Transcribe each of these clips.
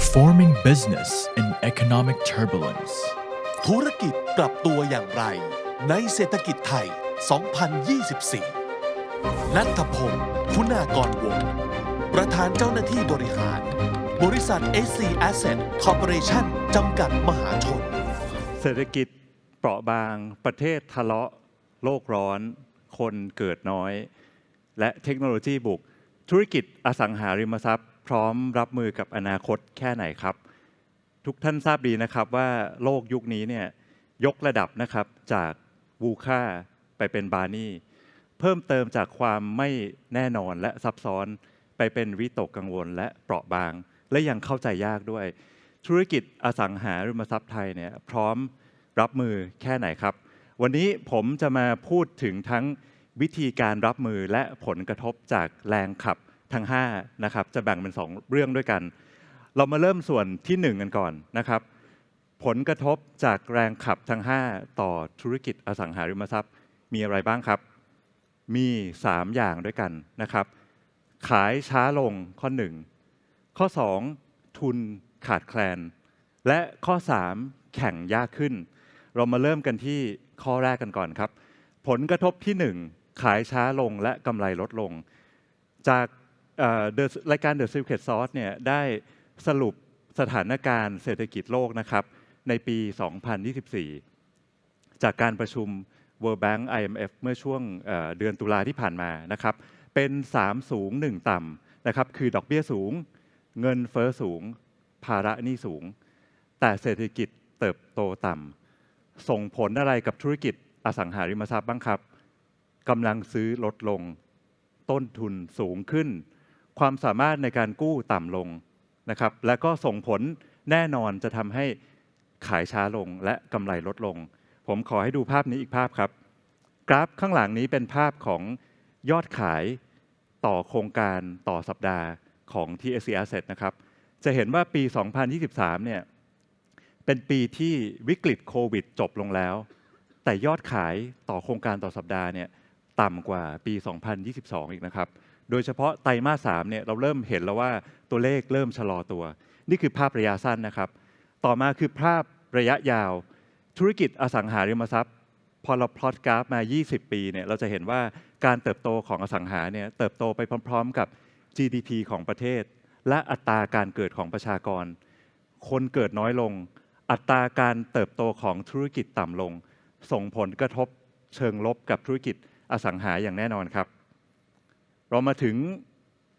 Performing business in economic turbulence. ธุรกิจปรับตัวอย่างไร ในเศรษฐกิจไทย 2024 นัทพงศ์คุณากรวงศ์ประธานเจ้าหน้าที่บริหาร บริษัท SC Asset Corporation จำกัดมหาชน เศรษฐกิจเปราะบาง ประเทศทะเลาะ โลกร้อน คนเกิดน้อย และเทคโนโลยีบุก ธุรกิจอสังหาริมทรัพย์ พร้อมรับมือกับอนาคตแค่ไหนครับ ทุกท่านทราบดีนะครับว่าโลกยุคนี้เนี่ยยกระดับนะครับจากวูค่าไปเป็นบานี่ เพิ่มเติมจากความไม่แน่นอนและซับซ้อนไปเป็นวิตกกังวลและเปราะบาง และยังเข้าใจยากด้วย ธุรกิจอสังหาริมทรัพย์ไทยเนี่ยพร้อมรับมือแค่ไหนครับ วันนี้ผมจะมาพูดถึงทั้ง วิธีการรับมือและผลกระทบจากแรงขับทั้ง5นะครับจะแบ่งเป็น 2 เรื่องด้วยกัน เรามาเริ่มส่วนที่ 1 กันก่อนนะครับ ผลกระทบจากแรงขับทั้ง 5 ต่อธุรกิจอสังหาริมทรัพย์ มีอะไรบ้างครับ มี 3 อย่างด้วยกันนะครับ ขายช้าลงข้อ 1 ข้อ 2 ทุนขาดแคลน และข้อ 3 แข่งยากขึ้น เรามาเริ่มกันที่ข้อแรกกันก่อนครับ ผลกระทบที่ 1 ขายช้าลงและกำไรลดลง จากรายการ The Secret Sauce เนี่ยได้สรุปสถานการณ์เศรษฐกิจโลกนะครับในปี 2024 จากการประชุม World Bank IMF เมื่อช่วงเดือนตุลาที่ผ่านมานะครับเป็น 3 สูง 1 ต่ำนะครับคือดอกเบี้ยสูง เงินเฟ้อสูง ภาระหนี้สูง แต่เศรษฐกิจเติบโตต่ำส่งผลอะไรกับธุรกิจอสังหาริมทรัพย์บ้างครับ กำลังซื้อลดลง ต้นทุนสูงขึ้น ความสามารถในการกู้ต่ำลงนะครับ และก็ส่งผลแน่นอนจะทำให้ขายช้าลงและกำไรลดลง ผมขอให้ดูภาพนี้อีกภาพครับ กราฟข้างหลังนี้เป็นภาพของยอดขายต่อโครงการต่อสัปดาห์ของ TSC Asset นะครับ จะเห็นว่าปี 2023 เนี่ย เป็นปีที่วิกฤตโควิดจบลงแล้ว แต่ยอดขายต่อโครงการต่อสัปดาห์เนี่ย ต่ำกว่าปี 2022 อีกนะครับ โดยเฉพาะไตรมาส3เนี่ยเราเริ่มเห็นแล้วว่าตัวเลขเริ่มชะลอตัว นี่คือภาพระยะสั้นนะครับ ต่อมาคือภาพระยะยาว ธุรกิจอสังหาริมทรัพย์ พอเราพลอตกราฟมา 20 ปีเนี่ยเราจะเห็นว่าการเติบโตของอสังหาเนี่ยเติบโตไปพร้อม ๆ กับ GDP ของประเทศ และอัตราการเกิดของประชากร คนเกิดน้อยลง อัตราการเติบโตของธุรกิจต่ำลง ส่งผลกระทบเชิงลบกับธุรกิจ อสังหาอย่างแน่นอนครับ เรามาถึง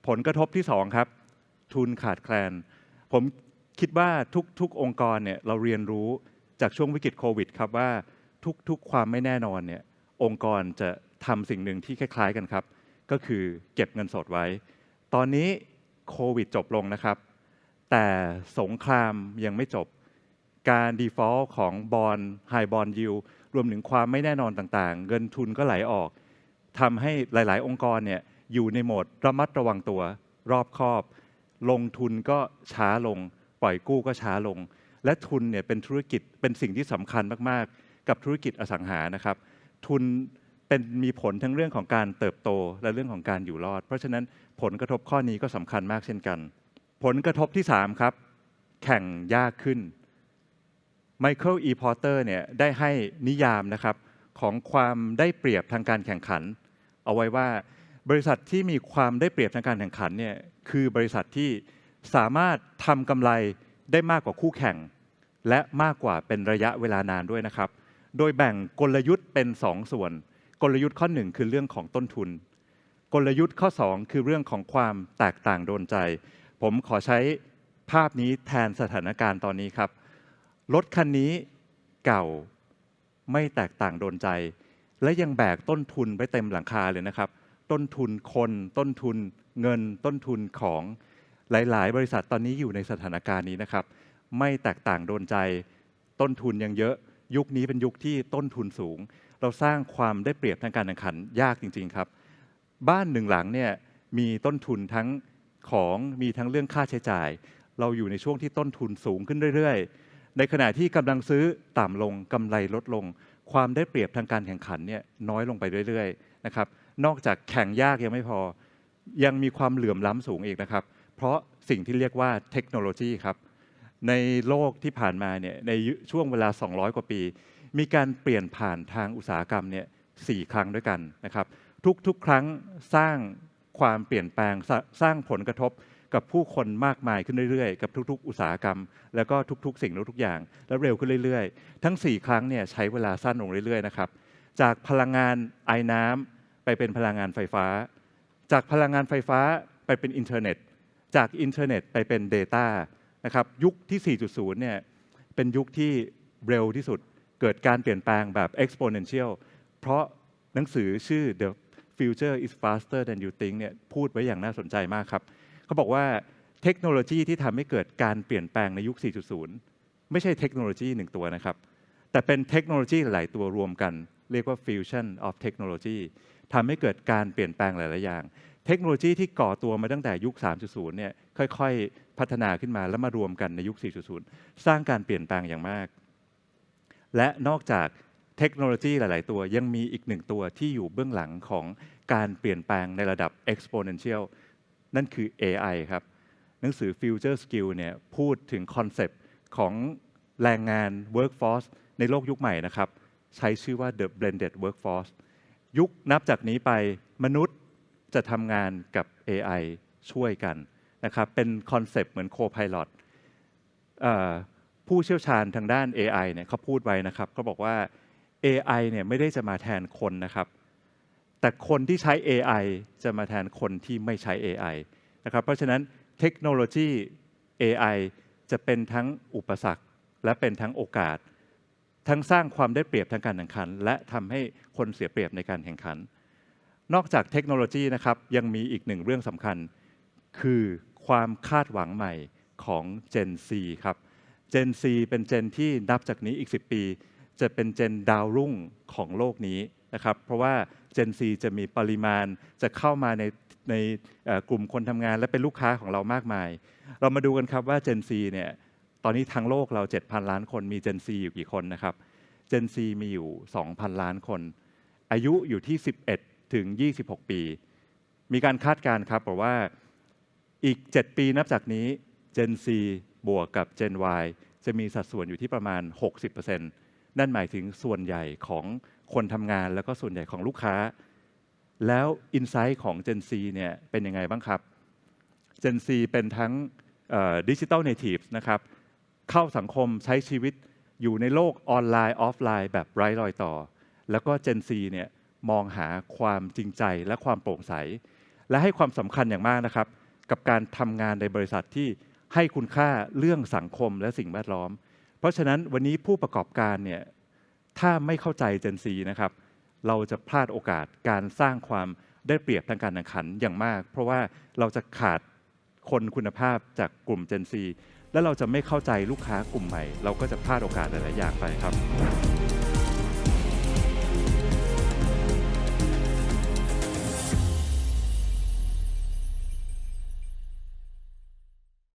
ผลกระทบที่ 2 ครับ ทุนขาดแคลน ผมคิดว่าทุกๆองค์กรเนี่ยเราเรียนรู้จากช่วงวิกฤตโควิดครับว่าทุกๆ ความไม่แน่นอนเนี่ยองค์กรจะทำสิ่งหนึ่งที่คล้าย ๆ กันครับ ก็คือเก็บเงินสดไว้ ตอนนี้โควิดจบลงนะครับ แต่สงครามยังไม่จบการ default ของบอลไฮบอลยิว รวมถึงความไม่แน่นอนต่างๆ เงินทุนก็ไหลออกทำให้หลาย ๆ องค์กรเนี่ยอยู่ในโหมดระมัดระวังตัว รอบคอบ ลงทุนก็ช้าลง ปล่อยกู้ก็ช้าลง และทุนเนี่ยเป็นธุรกิจเป็นสิ่งที่สำคัญมากๆ กับธุรกิจอสังหานะครับ ทุนเป็นมีผลทั้งเรื่องของการเติบโตและเรื่องของการอยู่รอด เพราะฉะนั้นผลกระทบข้อนี้ก็สำคัญมากเช่นกัน ผลกระทบที่ 3 ครับ แข่งยากขึ้น ไมเคิลอีพอร์เตอร์เนี่ยได้ให้นิยามนะครับของความได้เปรียบทางการแข่งขัน เอาไว้ว่าบริษัทที่มีความได้เปรียบทางการแข่งขันเนี่ยคือบริษัทที่สามารถทำกำไรได้มากกว่าคู่แข่ง และมากกว่าเป็นระยะเวลานานด้วยนะครับ โดยแบ่งกลยุทธ์เป็น 2 ส่วน กลยุทธ์ข้อ 1 คือเรื่องของต้นทุน กลยุทธ์ข้อ 2 คือเรื่องของความแตกต่างโดนใจ ผมขอใช้ภาพนี้แทนสถานการณ์ตอนนี้ครับ รถคันนี้เก่าไม่แตกต่างโดนใจ และยังแบกต้นทุนไปเต็มหลังคาเลยนะครับ ต้นทุนคน ต้นทุนเงิน ต้นทุนของหลาย ๆ บริษัทตอนนี้อยู่ในสถานการณ์นี้นะครับ ไม่แตกต่างโดนใจ ต้นทุนยังเยอะยุคนี้เป็นยุคที่ต้นทุนสูง เราสร้างความได้เปรียบทางการแข่งขันยากจริง ๆ ครับ บ้านหนึ่งหลังเนี่ยมีต้นทุนทั้งของมีทั้งเรื่องค่าใช้จ่าย เราอยู่ในช่วงที่ต้นทุนสูงขึ้นเรื่อยๆ ในขณะที่กำลังซื้อต่ำลงกำไรลดลง ความได้เปรียบทางการแข่งขันเนี่ยน้อยลงไปเรื่อยๆนะครับนอกจากแข่งยากยังไม่พอ ยังมีความเหลื่อมล้ำสูงอีกนะครับ เพราะสิ่งที่เรียกว่าเทคโนโลยีครับ ในโลกที่ผ่านมาเนี่ยในช่วงเวลา 200 กว่าปี มีการเปลี่ยนผ่านทางอุตสาหกรรมเนี่ยสี่ครั้งด้วยกันนะครับ ทุกๆครั้งสร้างความเปลี่ยนแปลงสร้างผลกระทบ กับผู้คนมากมายขึ้นเรื่อยๆ กับทุกๆ อุตสาหกรรม แล้วก็ทุกๆ สิ่งทุกๆอย่าง แล้วเร็วขึ้นเรื่อยๆ ทั้ง 4 ครั้งเนี่ยใช้เวลาสั้นลงเรื่อยๆนะครับจากพลังงานไอ้น้ำไปเป็นพลังงานไฟฟ้า จากพลังงานไฟฟ้าไปเป็นอินเทอร์เน็ต จากอินเทอร์เน็ตไปเป็น Data นะครับยุคที่ 4.0 เนี่ยเป็นยุคที่เร็วที่สุดเกิดการเปลี่ยนแปลงแบบ exponential เพราะหนังสือชื่อ The Future is Faster Than You Think เนี่ยพูดไว้อย่างน่าสนใจมากครับ เขาบอกว่าเทคโนโลยีที่ทำให้เกิดการเปลี่ยนแปลงในยุค 4.0 ไม่ใช่เทคโนโลยีหนึ่งตัวนะครับ แต่เป็นเทคโนโลยีหลายตัวรวมกัน เรียกว่า fusion of technology ทำให้เกิดการเปลี่ยนแปลงหลาย ๆ อย่าง เทคโนโลยีที่ก่อตัวมาตั้งแต่ยุค 3.0 เนี่ยค่อย ๆ พัฒนาขึ้นมาแล้วมารวมกันในยุค 4.0 สร้างการเปลี่ยนแปลงอย่างมาก และนอกจากเทคโนโลยีหลาย ๆ ตัวยังมีอีกหนึ่งตัวที่อยู่เบื้องหลังของการเปลี่ยนแปลงในระดับ exponential นั่นคือ AI ครับ หนังสือ Future Skill เนี่ยพูดถึงคอนเซปต์ของแรงงาน workforce ในโลกยุคใหม่นะครับ ใช้ชื่อว่า the blended workforce ยุคนับจากนี้ไปมนุษย์จะทำงานกับ AI ช่วยกันนะครับ เป็นคอนเซปต์เหมือน co-pilot เอ่อผู้เชี่ยวชาญทางด้าน AI เนี่ยเขาพูดไว้นะครับเขาบอกว่า AI เนี่ยไม่ได้จะมาแทนคนนะครับ แต่คนที่ใช้ AI จะมาแทนคนที่ไม่ใช้ AI นะครับ เพราะฉะนั้นเทคโนโลยี AI จะเป็นทั้งอุปสรรคและเป็นทั้งโอกาส ทั้งสร้างความได้เปรียบทางการแข่งขัน และทำให้คนเสียเปรียบในการแข่งขัน นอกจากเทคโนโลยีนะครับยังมีอีกหนึ่งเรื่องสำคัญ คือความคาดหวังใหม่ของ Gen Z ครับ Gen Z เป็นเจนที่นับจากนี้อีก 10 ปี จะเป็นเจนดาวรุ่งของโลกนี้ นะครับเพราะว่า Gen Z จะมีปริมาณจะเข้ามาในในกลุ่มคนทำงานและเป็นลูกค้าของเรามากมาย เรามาดูกันครับว่า Gen Z เนี่ยตอนนี้ทั้งโลกเรา 7,000 ล้านคนมี Gen Z อยู่กี่คนนะครับ Gen Z มีอยู่ 2,000 ล้านคน อายุอยู่ที่ 11 ถึง 26 ปี มีการคาดการณ์ครับบอกว่าอีก 7 ปีนับจากนี้ Gen Z บวกกับ Gen Y จะมีสัดส่วนอยู่ที่ประมาณ 60% นั่นหมายถึงส่วนใหญ่ของคนทำงานแล้วก็ส่วนใหญ่ของลูกค้า แล้วอินไซต์ของ Gen Z เนี่ยเป็นยังไงบ้างครับ Gen Z เป็นทั้งดิจิ t a ลเนทีฟนะครับ เข้าสังคมใช้ชีวิตอยู่ในโลกออนไลน์ ออฟไลน์แบบไร้รอยต่อ แล้วก็ Gen Z เนี่ยมองหาความจริงใจและความโปร่งใส และให้ความสำคัญอย่างมากนะครับ กับการทำงานในบริษัทที่ให้คุณค่าเรื่องสังคมและสิ่งแวดล้อม ราะฉะนั้นวันนี้ผู้ประกอบการเนี่ยถ้าไม่เข้าใจ Gen Z นะครับ เราจะพลาดโอกาสการสร้างความได้เปรียบทางการแข่งขันอย่างมาก เพราะว่าเราจะขาดคนคุณภาพจากกลุ่ม Gen Z และเราจะไม่เข้าใจลูกค้ากลุ่มใหม่ เราก็จะพลาดโอกาสหลาย ๆ อย่างไปครับ